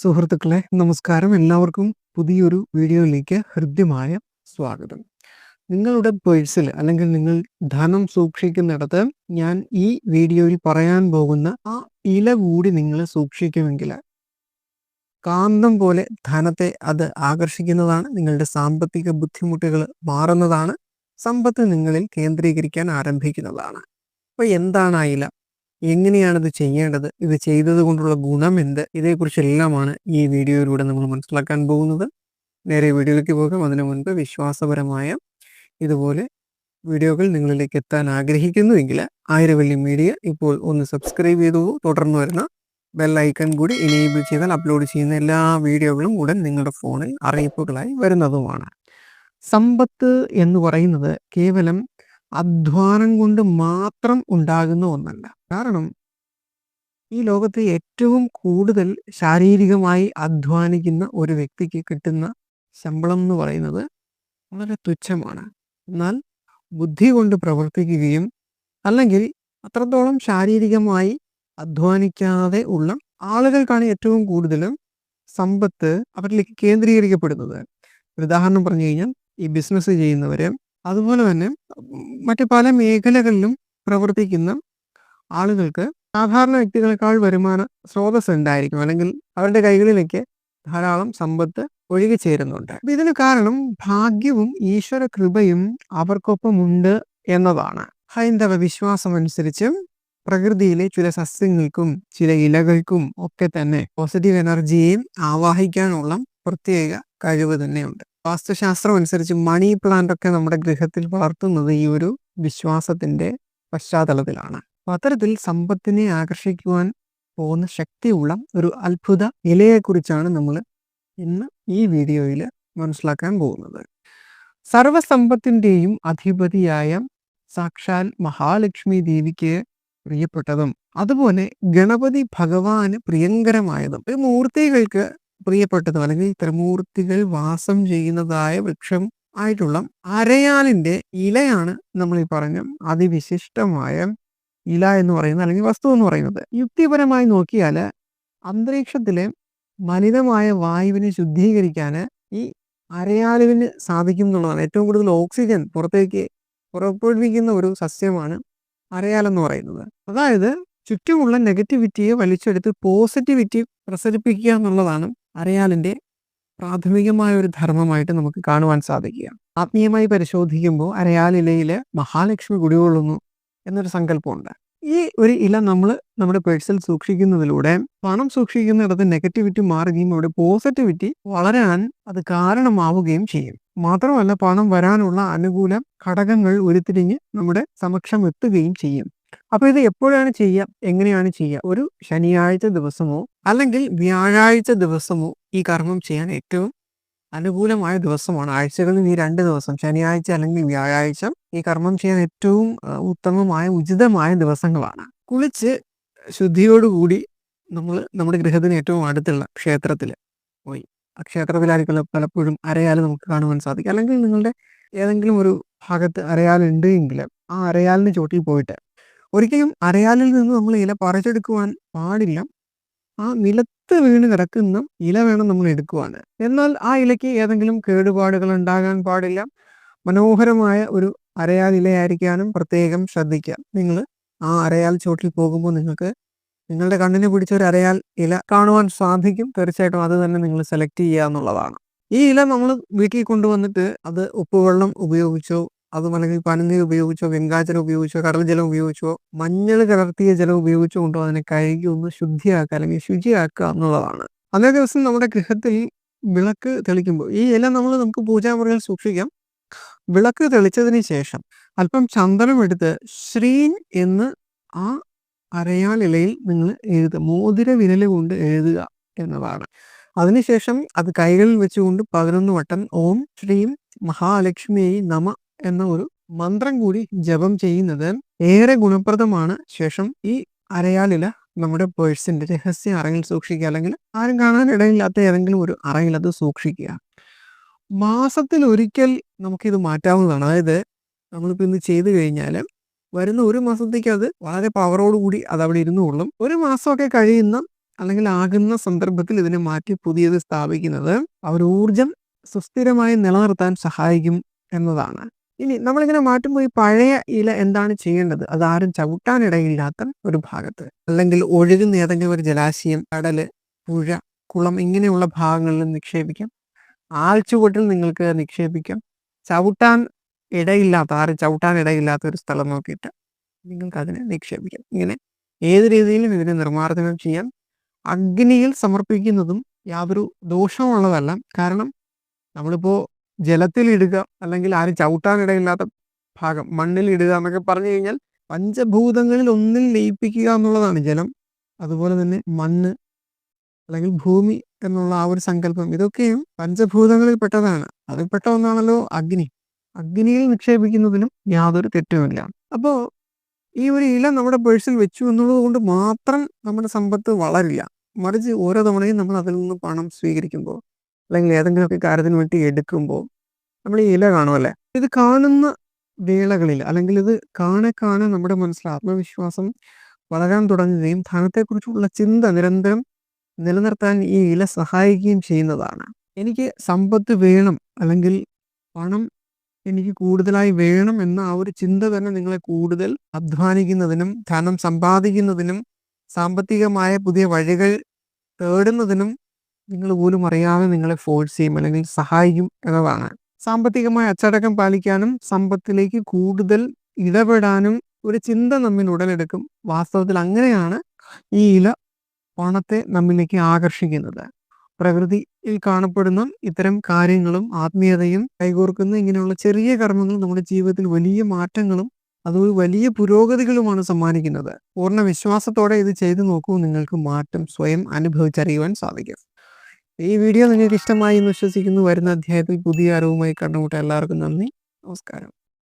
സുഹൃത്തുക്കളെ നമസ്കാരം. എല്ലാവർക്കും പുതിയൊരു വീഡിയോയിലേക്ക് ഹൃദ്യമായ സ്വാഗതം. നിങ്ങളുടെ പേഴ്സിൽ അല്ലെങ്കിൽ നിങ്ങൾ ധനം സൂക്ഷിക്കുന്നിടത്ത് ഞാൻ ഈ വീഡിയോയിൽ പറയാൻ പോകുന്ന ആ ഇല കൂടി നിങ്ങൾ സൂക്ഷിക്കുമെങ്കിൽ കാന്തം പോലെ ധനത്തെ അത് ആകർഷിക്കുന്നതാണ് നിങ്ങളുടെ സാമ്പത്തിക ബുദ്ധിമുട്ടുകൾ മാറുന്നതാണ് സമ്പത്ത് നിങ്ങളിൽ കേന്ദ്രീകരിക്കാൻ ആരംഭിക്കുന്നതാണ്. അപ്പോൾ എന്താണ് ആ ഇല? എങ്ങനെയാണിത് ചെയ്യേണ്ടത്? ഇത് ചെയ്തത് കൊണ്ടുള്ള ഗുണം എന്ത്? ഇതേക്കുറിച്ചെല്ലാമാണ് ഈ വീഡിയോയിലൂടെ നമ്മൾ മനസ്സിലാക്കാൻ പോകുന്നത്. നേരെ വീഡിയോയിലേക്ക് പോകാം. അതിനു മുൻപ് വിശ്വാസപരമായ ഇതുപോലെ വീഡിയോകൾ നിങ്ങളിലേക്ക് എത്താൻ ആഗ്രഹിക്കുന്നുവെങ്കിൽ ആയിരവല്ലി മീഡിയ ഇപ്പോൾ ഒന്ന് സബ്സ്ക്രൈബ് ചെയ്തു. തുടർന്ന് വരുന്ന ബെൽ ഐക്കൺ കൂടി ഇനേബിൾ ചെയ്താൽ അപ്ലോഡ് ചെയ്യുന്ന എല്ലാ വീഡിയോകളും ഉടൻ നിങ്ങളുടെ ഫോണിൽ അറിയിപ്പുകളായി വരുന്നതുമാണ്. സമ്പത്ത് എന്ന് പറയുന്നത് കേവലം അധ്വാനം കൊണ്ട് മാത്രം ഉണ്ടാകുന്ന ഒന്നല്ല. കാരണം ഈ ലോകത്ത് ഏറ്റവും കൂടുതൽ ശാരീരികമായി അധ്വാനിക്കുന്ന ഒരു വ്യക്തിക്ക് കിട്ടുന്ന ശമ്പളം എന്ന് പറയുന്നത് വളരെ തുച്ഛമാണ്. എന്നാൽ ബുദ്ധി കൊണ്ട് പ്രവർത്തിക്കുകയും അല്ലെങ്കിൽ അത്രത്തോളം ശാരീരികമായി അധ്വാനിക്കാതെ ഉള്ള ആളുകൾക്കാണ് ഏറ്റവും കൂടുതലും സമ്പത്ത് അവരിലേക്ക് കേന്ദ്രീകരിക്കപ്പെടുന്നത്. ഉദാഹരണം പറഞ്ഞു കഴിഞ്ഞാൽ ഈ ബിസിനസ് ചെയ്യുന്നവര് അതുപോലെ തന്നെ മറ്റു പല മേഖലകളിലും പ്രവർത്തിക്കുന്ന ആളുകൾക്ക് സാധാരണ വ്യക്തികളെക്കാൾ വരുമാന സ്രോതസ് ഉണ്ടായിരിക്കും അല്ലെങ്കിൽ അവരുടെ കൈകളിലേക്ക് ധാരാളം സമ്പത്ത് ഒഴുകി ചേരുന്നുണ്ട്. ഇതിന് കാരണം ഭാഗ്യവും ഈശ്വര കൃപയും അവർക്കൊപ്പമുണ്ട് എന്നതാണ്. ഹൈന്ദവ വിശ്വാസം അനുസരിച്ച് പ്രകൃതിയിലെ ചില സസ്യങ്ങൾക്കും ചില ഇലകൾക്കും ഒക്കെ തന്നെ പോസിറ്റീവ് എനർജിയെയും ആവാഹിക്കാനുള്ള പ്രത്യേക കഴിവ് തന്നെയുണ്ട്. വാസ്തുശാസ്ത്രം അനുസരിച്ച് മണി പ്ലാന്റ് ഒക്കെ നമ്മുടെ ഗൃഹത്തിൽ വളർത്തുന്നത് ഈ ഒരു വിശ്വാസത്തിന്റെ പശ്ചാത്തലത്തിലാണ്. അപ്പൊ അത്തരത്തിൽ സമ്പത്തിനെ ആകർഷിക്കുവാൻ പോകുന്ന ശക്തിയുള്ള ഒരു അത്ഭുത ഇലയെക്കുറിച്ചാണ് നമ്മൾ ഇന്ന് ഈ വീഡിയോയിൽ മനസ്സിലാക്കാൻ പോകുന്നത്. സർവസമ്പത്തിന്റെയും അധിപതിയായ സാക്ഷാൽ മഹാലക്ഷ്മി ദേവിക്ക് പ്രിയപ്പെട്ടതും അതുപോലെ ഗണപതി ഭഗവാന് പ്രിയങ്കരമായതും. ഈ മൂർത്തികൾക്ക് പ്രിയപ്പെട്ടതും അല്ലെങ്കിൽ ത്രിമൂർത്തികൾ വാസം ചെയ്യുന്നതായ വൃക്ഷം ആയിട്ടുള്ള അരയാലിന്റെ ഇലയാണ് നമ്മൾ ഈ പറഞ്ഞ അതിവിശിഷ്ടമായ ഇല എന്ന് പറയുന്നത് അല്ലെങ്കിൽ വസ്തു എന്ന് പറയുന്നത്. യുക്തിപരമായി നോക്കിയാൽ അന്തരീക്ഷത്തിലെ മലിനമായ വായുവിനെ ശുദ്ധീകരിക്കാൻ ഈ അരയാലുവിന് സാധിക്കും എന്നുള്ളതാണ്. ഏറ്റവും കൂടുതൽ ഓക്സിജൻ പുറത്തേക്ക് പുറപ്പെടുവിക്കുന്ന ഒരു സസ്യമാണ് അരയാലെന്ന് പറയുന്നത്. അതായത് ചുറ്റുമുള്ള നെഗറ്റിവിറ്റിയെ വലിച്ചെടുത്ത് പോസിറ്റിവിറ്റി പ്രസരിപ്പിക്കുക എന്നുള്ളതാണ് അരയാലിന്റെ പ്രാഥമികമായ ഒരു ധർമ്മമായിട്ട് നമുക്ക് കാണുവാൻ സാധിക്കുക. ആത്മീയമായി പരിശോധിക്കുമ്പോൾ അരയാലിലയിൽ മഹാലക്ഷ്മി കുടികൊള്ളുന്നു എന്നൊരു സങ്കല്പമുണ്ട്. ഈ ഒരു ഇല നമ്മൾ നമ്മുടെ പേഴ്സിൽ സൂക്ഷിക്കുന്നതിലൂടെ പണം സൂക്ഷിക്കുന്നിടത്ത് നെഗറ്റിവിറ്റി മാറുകയും അവിടെ പോസിറ്റിവിറ്റി വളരാൻ അത് കാരണമാവുകയും ചെയ്യും. മാത്രമല്ല പണം വരാനുള്ള അനുകൂല ഘടകങ്ങൾ ഉരുത്തിരിഞ്ഞ് നമ്മുടെ സമക്ഷം എത്തുകയും ചെയ്യും. അപ്പൊ ഇത് എപ്പോഴാണ് ചെയ്യുക എങ്ങനെയാണ് ചെയ്യുക ഒരു ശനിയാഴ്ച ദിവസമോ അല്ലെങ്കിൽ വ്യാഴാഴ്ച ദിവസമോ ഈ കർമ്മം ചെയ്യാൻ ഏറ്റവും അനുകൂലമായ ദിവസമാണ്. ആഴ്ചകളിൽ ഈ രണ്ട് ദിവസം ശനിയാഴ്ച അല്ലെങ്കിൽ വ്യാഴാഴ്ച ഈ കർമ്മം ചെയ്യാൻ ഏറ്റവും ഉത്തമമായ ഉചിതമായ ദിവസങ്ങളാണ്. കുളിച്ച് ശുദ്ധിയോടുകൂടി നമ്മൾ നമ്മുടെ ഗൃഹത്തിന് ഏറ്റവും അടുത്തുള്ള ക്ഷേത്രത്തിൽ പോയി. ആ ക്ഷേത്രത്തിലായിരിക്കും പലപ്പോഴും അരയാൽ നമുക്ക് കാണുവാൻ സാധിക്കും. അല്ലെങ്കിൽ നിങ്ങളുടെ ഏതെങ്കിലും ഒരു ഭാഗത്ത് അരയാലുണ്ട് എങ്കിൽ ആ അരയാലിന് ചോട്ടിൽ പോയിട്ട് ഒരിക്കലും അരയാലിൽ നിന്ന് നമ്മൾ ഇല പറിച്ചെടുക്കുവാൻ പാടില്ല. ആ നിലത്ത് വീണ് കിടക്കുന്ന ഇല വേണം നമ്മൾ എടുക്കുവാൻ. എന്നാൽ ആ ഇലയ്ക്ക് ഏതെങ്കിലും കേടുപാടുകൾ ഉണ്ടാകാൻ പാടില്ല. മനോഹരമായ ഒരു അരയാൽ ഇലയായിരിക്കാനും പ്രത്യേകം ശ്രദ്ധിക്കാം നിങ്ങൾ ആ അരയാൽ ചോട്ടിൽ പോകുമ്പോൾ നിങ്ങൾക്ക് നിങ്ങളുടെ കണ്ണിന് പിടിച്ച ഒരു അരയാൽ ഇല കാണുവാൻ സാധിക്കും. തീർച്ചയായിട്ടും അത് തന്നെ നിങ്ങൾ സെലക്ട് ചെയ്യുക എന്നുള്ളതാണ്. ഈ ഇല നമ്മൾ വീട്ടിൽ കൊണ്ടുവന്നിട്ട് അത് ഉപ്പുവെള്ളം ഉപയോഗിച്ചോ അതും അല്ലെങ്കിൽ പനിനീർ ഉപയോഗിച്ചോ വെങ്കാചലം ഉപയോഗിച്ചോ കടൽ ജലം ഉപയോഗിച്ചോ മഞ്ഞൾ കലർത്തിയ ജലം ഉപയോഗിച്ചോ കൊണ്ടോ അതിനെ കഴുകി ഒന്ന് ശുദ്ധിയാക്കുക അല്ലെങ്കിൽ ശുചിയാക്കുക എന്നുള്ളതാണ്. അന്നേ ദിവസം നമ്മുടെ ഗൃഹത്തിൽ വിളക്ക് തെളിക്കുമ്പോൾ ഈ ഇല നമ്മൾ നമുക്ക് പൂജാമുറിയിൽ സൂക്ഷിക്കാം. വിളക്ക് തെളിച്ചതിന് ശേഷം അല്പം ചന്ദനം എടുത്ത് ശ്രീൻ എന്ന് ആ അരയാൽ ഇലയിൽ നിങ്ങൾ എഴുതുക. മോതിര വിരൽ കൊണ്ട് എഴുതുക എന്നതാണ്. അതിനുശേഷം അത് കൈകളിൽ വെച്ചുകൊണ്ട് പതിനൊന്ന് വട്ടം ഓം ശ്രീം മഹാലക്ഷ്മിയെ നമ എന്ന ഒരു മന്ത്രം കൂടി ജപം ചെയ്യുന്നത് ഏറെ ഗുണപ്രദമാണ്. ശേഷം ഈ അരയാലില നമ്മുടെ പേഴ്സിന്റെ രഹസ്യ അറയിൽ സൂക്ഷിക്കുക അല്ലെങ്കിൽ ആരും കാണാൻ ഇടയില്ലാത്ത ഏതെങ്കിലും ഒരു അറയിൽ അത് സൂക്ഷിക്കുക. മാസത്തിൽ ഒരിക്കൽ നമുക്കിത് മാറ്റാവുന്നതാണ്. അതായത് നമ്മളിപ്പോൾ ഇന്ന് ചെയ്തു കഴിഞ്ഞാൽ വരുന്ന ഒരു മാസത്തേക്ക് അത് വളരെ പവറോട് കൂടി അത് അവിടെ ഇരുന്നുകൊള്ളും ഒരു മാസമൊക്കെ കഴിയുന്ന അല്ലെങ്കിൽ ആകുന്ന സന്ദർഭത്തിൽ ഇതിനെ മാറ്റി പുതിയത് സ്ഥാപിക്കുന്നത് അവർ ഊർജം സുസ്ഥിരമായി നിലനിർത്താൻ സഹായിക്കും എന്നതാണ്. ഇനി നമ്മളിങ്ങനെ മാറ്റുമ്പോൾ പോയി പഴയ ഇല എന്താണ് ചെയ്യേണ്ടത്? അത് ആരും ചവിട്ടാനിടയില്ലാത്ത ഒരു ഭാഗത്ത്. അല്ലെങ്കിൽ ഒഴുകുന്ന ഏതെങ്കിലും ഒരു ജലാശയം കടൽ പുഴ കുളം ഇങ്ങനെയുള്ള ഭാഗങ്ങളിൽ നിക്ഷേപിക്കാം. ആൽച്ചുവട്ടിൽ നിങ്ങൾക്ക് നിക്ഷേപിക്കാം. ചവിട്ടാൻ ഇടയില്ലാത്ത ആരും ചവിട്ടാൻ ഇടയില്ലാത്ത ഒരു സ്ഥലം നോക്കിയിട്ട് നിങ്ങൾക്ക് അതിനെ നിക്ഷേപിക്കാം. ഇങ്ങനെ ഏത് രീതിയിലും ഇതിനെ നിർമ്മാർജനം ചെയ്യാം. അഗ്നിയിൽ സമർപ്പിക്കുന്നതും യാതൊരു ദോഷമുള്ളതല്ല കാരണം നമ്മളിപ്പോൾ ജലത്തിലിടുക അല്ലെങ്കിൽ ആരും ചവിട്ടാനിടയില്ലാത്ത ഭാഗം മണ്ണിൽ ഇടുക എന്നൊക്കെ പറഞ്ഞു കഴിഞ്ഞാൽ പഞ്ചഭൂതങ്ങളിൽ ഒന്നിൽ ലയിപ്പിക്കുക എന്നുള്ളതാണ് ജലം. അതുപോലെ തന്നെ മണ്ണ് അല്ലെങ്കിൽ ഭൂമി എന്നുള്ള ആ ഒരു സങ്കല്പം ഇതൊക്കെയും പഞ്ചഭൂതങ്ങളിൽ പെട്ടതാണ്. അതിൽ പെട്ട ഒന്നാണല്ലോ അഗ്നി. അഗ്നിയിൽ നിക്ഷേപിക്കുന്നതിനും യാതൊരു തെറ്റുമില്ല അപ്പോൾ ഈ ഒരു ഇല നമ്മുടെ പേഴ്സിൽ വെച്ചു എന്നുള്ളത് കൊണ്ട് മാത്രം നമ്മുടെ സമ്പത്ത് വളരില്ല. മറിച്ച് ഓരോ തവണയും നമ്മൾ അതിൽ നിന്ന് പണം സ്വീകരിക്കുമ്പോൾ അല്ലെങ്കിൽ ഏതെങ്കിലുമൊക്കെ കാര്യത്തിന് വേണ്ടി എടുക്കുമ്പോൾ നമ്മൾ ഈ ഇല കാണുമല്ലേ ഇത് കാണുന്ന വേളകളിൽ അല്ലെങ്കിൽ ഇത് കാണെ കാണെ നമ്മുടെ മനസ്സിൽ ആത്മവിശ്വാസം വളരാൻ തുടങ്ങുകയും ധനത്തെക്കുറിച്ചുള്ള ചിന്ത നിരന്തരം നിലനിർത്താൻ ഈ ഇല സഹായിക്കുകയും ചെയ്യുന്നതാണ്. എനിക്ക് സമ്പത്ത് വേണം അല്ലെങ്കിൽ പണം എനിക്ക് കൂടുതലായി വേണം എന്ന ആ ഒരു ചിന്ത തന്നെ നിങ്ങളെ കൂടുതൽ അധ്വാനിക്കുന്നതിനും ധനം സമ്പാദിക്കുന്നതിനും സാമ്പത്തികമായ പുതിയ വഴികൾ തേടുന്നതിനും നിങ്ങൾ പോലും അറിയാതെ നിങ്ങളെ ഫോഴ്സ് ചെയ്യും അല്ലെങ്കിൽ സഹായിക്കും എന്നതാണ് സാമ്പത്തികമായ അച്ചടക്കം പാലിക്കാനും സമ്പത്തിലേക്ക് കൂടുതൽ ഇടപെടാനും ഒരു ചിന്ത നമ്മിൽ ഉടലെടുക്കും. വാസ്തവത്തിൽ അങ്ങനെയാണ് ഈ ഇല പണത്തെ നമ്മിലേക്ക് ആകർഷിക്കുന്നത്. പ്രകൃതിയിൽ കാണപ്പെടുന്ന ഇത്തരം കാര്യങ്ങളും ആത്മീയതയും കൈകോർക്കുന്ന ഇങ്ങനെയുള്ള ചെറിയ കർമ്മങ്ങൾ നമ്മുടെ ജീവിതത്തിൽ വലിയ മാറ്റങ്ങളും അതുപോലെ വലിയ പുരോഗതികളുമാണ് സമ്മാനിക്കുന്നത്. പൂർണ വിശ്വാസത്തോടെ ഇത് ചെയ്തു നോക്കൂ. നിങ്ങൾക്ക് മാറ്റം സ്വയം അനുഭവിച്ചറിയുവാൻ സാധിക്കും. ഈ വീഡിയോ നിങ്ങൾക്ക് ഇഷ്ടമായി എന്ന് വിശ്വസിക്കുന്നു. വരുന്ന അധ്യായത്തിൽ പുതിയ അറിവുമായി കണ്ടുമുട്ട എല്ലാവർക്കും നന്ദി. നമസ്കാരം.